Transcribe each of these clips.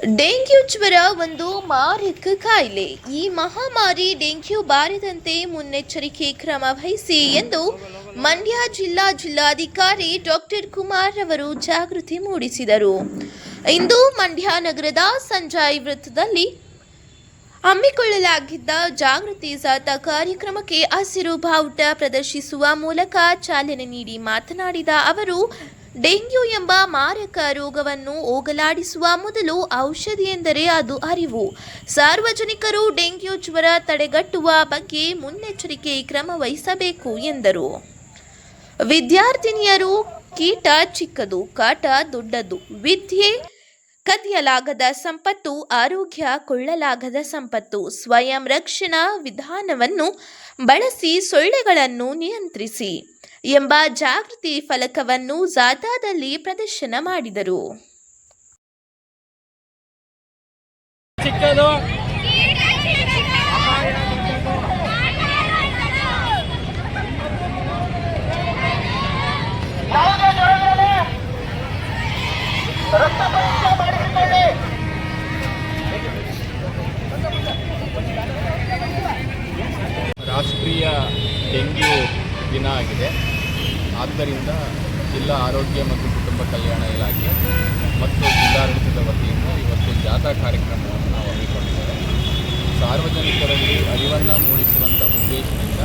Dengue ಜ್ವರ ಒಂದು ಮಾರಕ ಕಾಯಿಲೆ. ಈ ಮಹಾಮಾರಿ ಡೆಂಗ್ಯೂ ಬಾರದಂತೆ ಮುನ್ನೆಚ್ಚರಿಕೆ ಕ್ರಮ ವಹಿಸಿ ಎಂದು ಮಂಡ್ಯ ಜಿಲ್ಲಾ ಜಿಲ್ಲಾಧಿಕಾರಿ ಡಾಕ್ಟರ್ ಕುಮಾರ್ ಅವರು ಜಾಗೃತಿ ಮೂಡಿಸಿದರು. ಇಂದು ಮಂಡ್ಯ ನಗರದ ಸಂಜಾಯ್ ವೃತ್ತದಲ್ಲಿ ಹಮ್ಮಿಕೊಳ್ಳಲಾಗಿದ್ದ ಜಾಗೃತಿ ಜಾಥಾ ಕಾರ್ಯಕ್ರಮಕ್ಕೆ ಹಸಿರು ಬಾವುಟ ಪ್ರದರ್ಶಿಸುವ ಮೂಲಕ ಚಾಲನೆ ನೀಡಿ ಮಾತನಾಡಿದ ಅವರು ಡೆಂಗ್ಯೂ ಎಂಬ ಮಾರಕ ರೋಗವನ್ನು ಹೋಗಲಾಡಿಸುವ ಮೊದಲು ಔಷಧಿ ಎಂದರೆ ಅದು ಅರಿವು. ಸಾರ್ವಜನಿಕರು ಡೆಂಗ್ಯೂ ಜ್ವರ ತಡೆಗಟ್ಟುವ ಬಗ್ಗೆ ಮುನ್ನೆಚ್ಚರಿಕೆ ಕ್ರಮ ವಹಿಸಬೇಕು ಎಂದರು. ವಿದ್ಯಾರ್ಥಿನಿಯರು ಕೀಟ ಚಿಕ್ಕದು, ಕಾಟ ದೊಡ್ಡದು, ವಿದ್ಯೆ ಕದಿಯಲಾಗದ ಸಂಪತ್ತು, ಆರೋಗ್ಯ ಕೊಳ್ಳಲಾಗದ ಸಂಪತ್ತು, ಸ್ವಯಂ ರಕ್ಷಣಾ ವಿಧಾನವನ್ನು ಬಳಸಿ ಸೊಳ್ಳೆಗಳನ್ನು ನಿಯಂತ್ರಿಸಿ. ಎಂಬ ಜಾಗೃತಿ ಫಲಕವನ್ನು ಜಾಥಾದಲ್ಲಿ ಪ್ರದರ್ಶನ ಮಾಡಿದರು ಚಿಕ್ಕದು ರಾಷ್ಟ್ರೀಯ ಡೆಂಗ್ಯೂ ದಿನ ಆಗಿದೆ ಆದ್ದರಿಂದ ಜಿಲ್ಲಾ ಆರೋಗ್ಯ ಮತ್ತು ಕುಟುಂಬ ಕಲ್ಯಾಣ ಇಲಾಖೆ ಮತ್ತು ಜಿಲ್ಲಾಡಳಿತದ ವತಿಯಿಂದ ಇವತ್ತು ಜಾಥಾ ಕಾರ್ಯಕ್ರಮವನ್ನು ನಾವು ಹಮ್ಮಿಕೊಂಡಿದ್ದೇವೆ. ಸಾರ್ವಜನಿಕರಲ್ಲಿ ಅರಿವನ್ನು ಮೂಡಿಸುವಂಥ ಉದ್ದೇಶದಿಂದ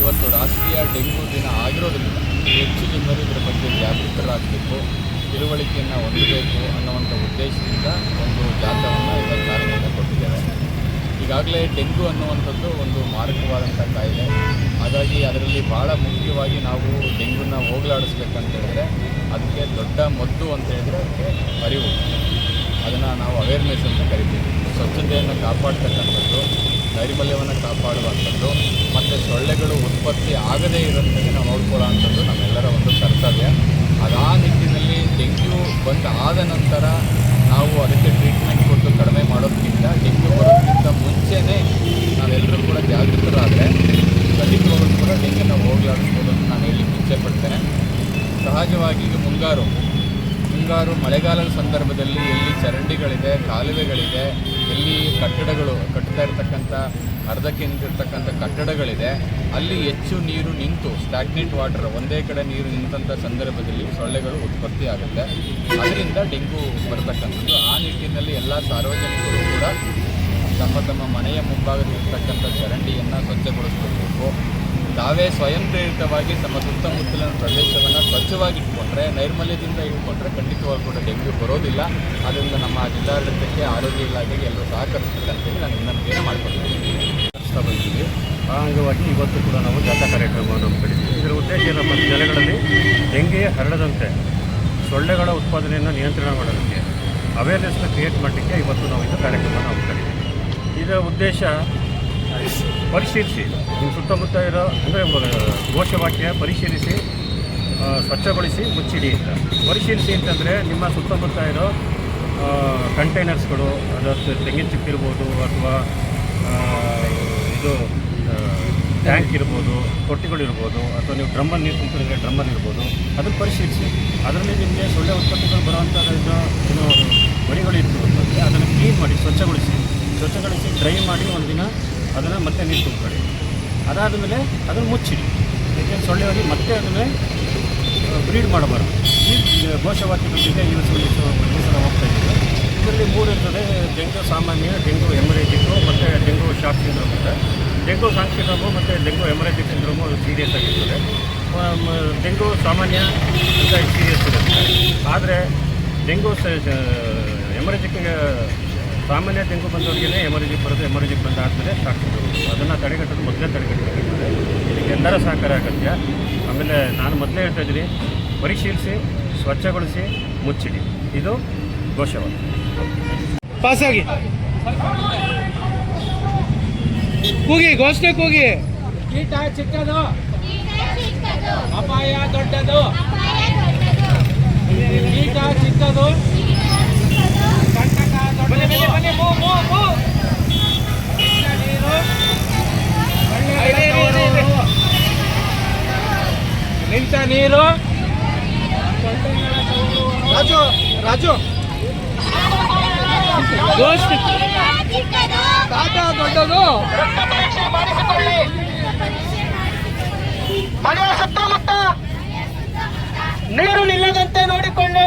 ಇವತ್ತು ರಾಷ್ಟ್ರೀಯ ಡೆಂಗ್ಯೂ ದಿನ ಆಗಿರೋದ್ರಿಂದ ಹೆಚ್ಚು ಜನರು ಇದರ ಬಗ್ಗೆ ಜಾಗೃತರಾಗಬೇಕು, ತಿಳುವಳಿಕೆಯನ್ನು ಹೊಂದಬೇಕು ಅನ್ನುವಂಥ ಉದ್ದೇಶದಿಂದ ಒಂದು ಜಾಥಾವನ್ನು ಈಗಾಗಲೇ ಡೆಂಗು ಅನ್ನುವಂಥದ್ದು ಒಂದು ಮಾರಕವಾದಂಥ ಕಾಯಿಲೆ. ಹಾಗಾಗಿ ಅದರಲ್ಲಿ ಭಾಳ ಮುಖ್ಯವಾಗಿ ನಾವು ಡೆಂಗುನ ಹೋಗಲಾಡಿಸ್ಬೇಕಂತ ಹೇಳಿದ್ರೆ ಅದಕ್ಕೆ ದೊಡ್ಡ ಮದ್ದು ಅಂತ ಹೇಳಿದ್ರೆ ಅದಕ್ಕೆ ಅರಿವು. ಅದನ್ನು ನಾವು ಅವೇರ್ನೆಸ್ ಅಂತ ಕರಿತೀವಿ. ಸ್ವಚ್ಛತೆಯನ್ನು ಕಾಪಾಡ್ತಕ್ಕಂಥದ್ದು, ನೈರ್ಮಲ್ಯವನ್ನು ಕಾಪಾಡುವಂಥದ್ದು, ಮತ್ತು ಸೊಳ್ಳೆಗಳು ಉತ್ಪತ್ತಿ ಆಗದೇ ಇರೋಂಥದ್ದು ನಾವು ನೋಡ್ಕೊಳ್ಳೋ ಅಂಥದ್ದು ನಮ್ಮೆಲ್ಲರ ಒಂದು ಕರ್ತವ್ಯ. ಅದಾ ನಿಟ್ಟಿನಲ್ಲಿ ಡೆಂಗ್ಯೂ ಬಂದ ಆದ ನಂತರ ನಾವು ಅದಕ್ಕೆ ಜಾಗೃತರಾದರೆ ಖಂಡಿತವಾಗಲೂ ಕೂಡ ನಾವು ಹೋಗಲಾಡಿಸ್ಬೋದು ಅಂತ ನಾನು ಹೇಳಲಿಕ್ಕೆ ಇಚ್ಛೆ ಪಡ್ತೇನೆ ಸಹಜವಾಗಿ ಈಗ ಮುಂಗಾರು. ಮುಂಗಾರು ಮಳೆಗಾಲದ ಸಂದರ್ಭದಲ್ಲಿ ಎಲ್ಲಿ ಚರಂಡಿಗಳಿದೆ, ಕಾಲುವೆಗಳಿದೆ, ಎಲ್ಲಿ ಕಟ್ಟಡಗಳು ಕಟ್ತಾ ಇರತಕ್ಕಂಥ ಅರ್ಧಕ್ಕೆ ನಿಂತಿರ್ತಕ್ಕಂಥ ಕಟ್ಟಡಗಳಿದೆ, ಅಲ್ಲಿ ಹೆಚ್ಚು ನೀರು ನಿಂತು ಸ್ಟಾಗ್ನೆಂಟ್ ವಾಟರ್ ಒಂದೇ ಕಡೆ ನೀರು ನಿಂತಂಥ ಸಂದರ್ಭದಲ್ಲಿ ಸೊಳ್ಳೆಗಳು ಉತ್ಪತ್ತಿ ಆಗುತ್ತೆ. ಅದರಿಂದ ಡೆಂಗು ಬರತಕ್ಕಂಥದ್ದು. ಆ ನಿಟ್ಟಿನಲ್ಲಿ ಎಲ್ಲ ಸಾರ್ವಜನಿಕರು ಕೂಡ ತಮ್ಮ ತಮ್ಮ ಮನೆಯ ಮುಂಭಾಗದಲ್ಲಿರ್ತಕ್ಕಂಥ ಚರಂಡಿಯನ್ನು ಸ್ವಚ್ಛಗೊಳಿಸ್ಕೊಳ್ಬೇಕು. ತಾವೇ ಸ್ವಯಂ ಪ್ರೇರಿತವಾಗಿ ತಮ್ಮ ಸುತ್ತಮುತ್ತಲಿನ ಪ್ರದೇಶವನ್ನು ಸ್ವಚ್ಛವಾಗಿಟ್ಕೊಂಡ್ರೆ, ನೈರ್ಮಲ್ಯದಿಂದ ಇಟ್ಕೊಂಡ್ರೆ ಖಂಡಿತವಾಗಿ ಕೂಡ ಡೆಂಗ್ಯೂ ಬರೋದಿಲ್ಲ. ಅದರಿಂದ ನಮ್ಮ ಜಿಲ್ಲಾಡಳಿತಕ್ಕೆ ಆರೋಗ್ಯ ಇಲಾಖೆಗೆ ಎಲ್ಲರೂ ಸಹಕರಿಸಬೇಕಂತೇಳಿ ನಾನು ವಿನಂತಿಯನ್ನು ಬಂದಿದ್ದೀವಿ ಆ ಅಂಗವಾಗಿ ಇವತ್ತು ಕೂಡ ನಾವು ಜಾಥಾ ಕಾರ್ಯಕ್ರಮವನ್ನು ಹಮ್ಮಿಕೊಂಡಿದ್ದೀವಿ. ಇದರ ಉದ್ದೇಶ ನಮ್ಮ ಜನಗಳಲ್ಲಿ ಡೆಂಗಿ ಹರಡದಂತೆ ಸೊಳ್ಳೆಗಳ ಉತ್ಪಾದನೆಯನ್ನು ನಿಯಂತ್ರಣ ಮಾಡೋದಕ್ಕೆ ಅವೇರ್ನೆಸ್ನ ಕ್ರಿಯೇಟ್ ಮಾಡಲಿಕ್ಕೆ ಇವತ್ತು ನಾವು ಇದು ಕಾರ್ಯಕ್ರಮವನ್ನು ಹಮ್ಮಿಕೊಂಡಿದ್ದೀವಿ. ಇದರ ಉದ್ದೇಶ ಪರಿಶೀಲಿಸಿ. ನಿಮ್ಮ ಸುತ್ತಮುತ್ತ ಇರೋ, ಅಂದರೆ ಘೋಷವಾಕ್ಯ ಪರಿಶೀಲಿಸಿ ಸ್ವಚ್ಛಗೊಳಿಸಿ ಮುಚ್ಚಿಡಿ ಅಂತ. ಪರಿಶೀಲಿಸಿ ಅಂತಂದರೆ ನಿಮ್ಮ ಸುತ್ತಮುತ್ತ ಇರೋ ಕಂಟೈನರ್ಸ್ಗಳು ಅದಕ್ಕೆ ತೆಂಗಿನ ಚಿಪ್ಪಿರ್ಬೋದು ಅಥವಾ ಇದು ಟ್ಯಾಂಕ್ ಇರ್ಬೋದು ತೊಟ್ಟಿಗಳಿರ್ಬೋದು ಅಥವಾ ನೀವು ಡ್ರಮ್ಮಲ್ಲಿ ನೀರು ತುಂಬಿದ್ರೆ ಡ್ರಮ್ಮಲ್ಲಿ ಇರ್ಬೋದು, ಅದನ್ನು ಪರಿಶೀಲಿಸಿ. ಅದರಲ್ಲಿ ನಿಮಗೆ ಸೊಳ್ಳೆ ಉತ್ಪತ್ತಿಗಳು ಬರುವಂಥದ್ದು ಏನು ಮರಿಗಳು ಇತ್ತು ಅದನ್ನು ಕ್ಲೀನ್ ಮಾಡಿ, ಸ್ವಚ್ಛಗೊಳಿಸಿ. ಸ್ವಚ್ಛಗೊಳಿಸಿ ಡ್ರೈ ಮಾಡಿ ಒಂದಿನ ಅದನ್ನು ಮತ್ತೆ ನೀರು ತುಂಬಿಕೊಳ್ಳಿ. ಅದಾದ ಮೇಲೆ ಅದನ್ನು ಮುಚ್ಚಿಡಿ. ಏಕೆಂದರೆ ಹೋಗಿ ಮತ್ತೆ ಅದನ್ನೇ ಬ್ರೀಡ್ ಮಾಡಬಾರ್ದು. ಈ ಘೋಷವಾಕ್ಯದ ಜೊತೆ ಇವತ್ತು ಪರಿಸರ ಹೋಗ್ತಾ ಇದ್ದೀವಿ ಇದರಲ್ಲಿ ಮೂರು ಇರ್ತದೆ ಡೆಂಗು ಸಾಮಾನ್ಯ ಡೆಂಗು ಎಮರೇಜಿಕ್ಕು ಮತ್ತು ಡೆಂಗು ಶಾಕ್ ಸಿಂಡ್ರೋಮ್ ಇದೆ ಡೆಂಗು ಶಾಕ್ ಸಿಂಡ್ರೋಮು ಮತ್ತು ಡೆಂಗು ಎಮರೇಜಿಕ್ ಸಿಂಡ್ರೋಮು ಸೀರಿಯಸ್ ಆಗಿರ್ತದೆ. ಡೆಂಗು ಸಾಮಾನ್ಯ ಅಂತ ಸೀರಿಯಸ್ ಇರುತ್ತೆ. ಆದರೆ ಡೆಂಗು ಎಮರೇಜಿಕ್ ಸಾಮಾನ್ಯ ಡೆಂಗು ಬಂದವರಿಗೆ ಎಮರ್ಜಿ ಬರೋದು ಎಮರ್ಜಿ ಬಂದ ಆದಮೇಲೆ ಶಾಕ್ ಸಿಂಡ್ರೋಮ್ ಅದನ್ನು ತಡೆಗಟ್ಟೋದು ಮೊದಲೇ ತಡೆಗಟ್ಟಬೇಕಾಗ್ತದೆ ಇದಕ್ಕೆಲ್ಲರ ಸಹಕಾರ ಅಗತ್ಯ ಆಮೇಲೆ ನಾನು ಮೊದಲೇ ಹೇಳ್ತಾ ಇದ್ದೀನಿ ಪರಿಶೀಲಿಸಿ ಸ್ವಚ್ಛಗೊಳಿಸಿ ಮುಚ್ಚಿಡಿ. ಇದು ಘೋಷವಾಕ್ಯ. ಪಾಸಾಗಿ ಕೂಗಿ ಘೋಷಣೆ ಕೂಗಿ. ಕೀಟ ಚಿಕ್ಕದು. ಅಪಾಯ ದೊಡ್ಡದು. ಕೀಟ ಚಿಕ್ಕದು ಕಂಟಕ ದೊಡ್ಡದು. ಕೃಷ್ಣ ನೀರು ಸೊಳ್ಳೆಗಳ ತವರು. ನಿಂತ ನೀರು ರಾಜು ರಾಜು ತಾತ ದೊಡ್ಡದು ಮನೆಯ ಸುತ್ತಮುತ್ತ ನೀರು ನಿಲ್ಲದಂತೆ ನೋಡಿಕೊಳ್ಳಿ.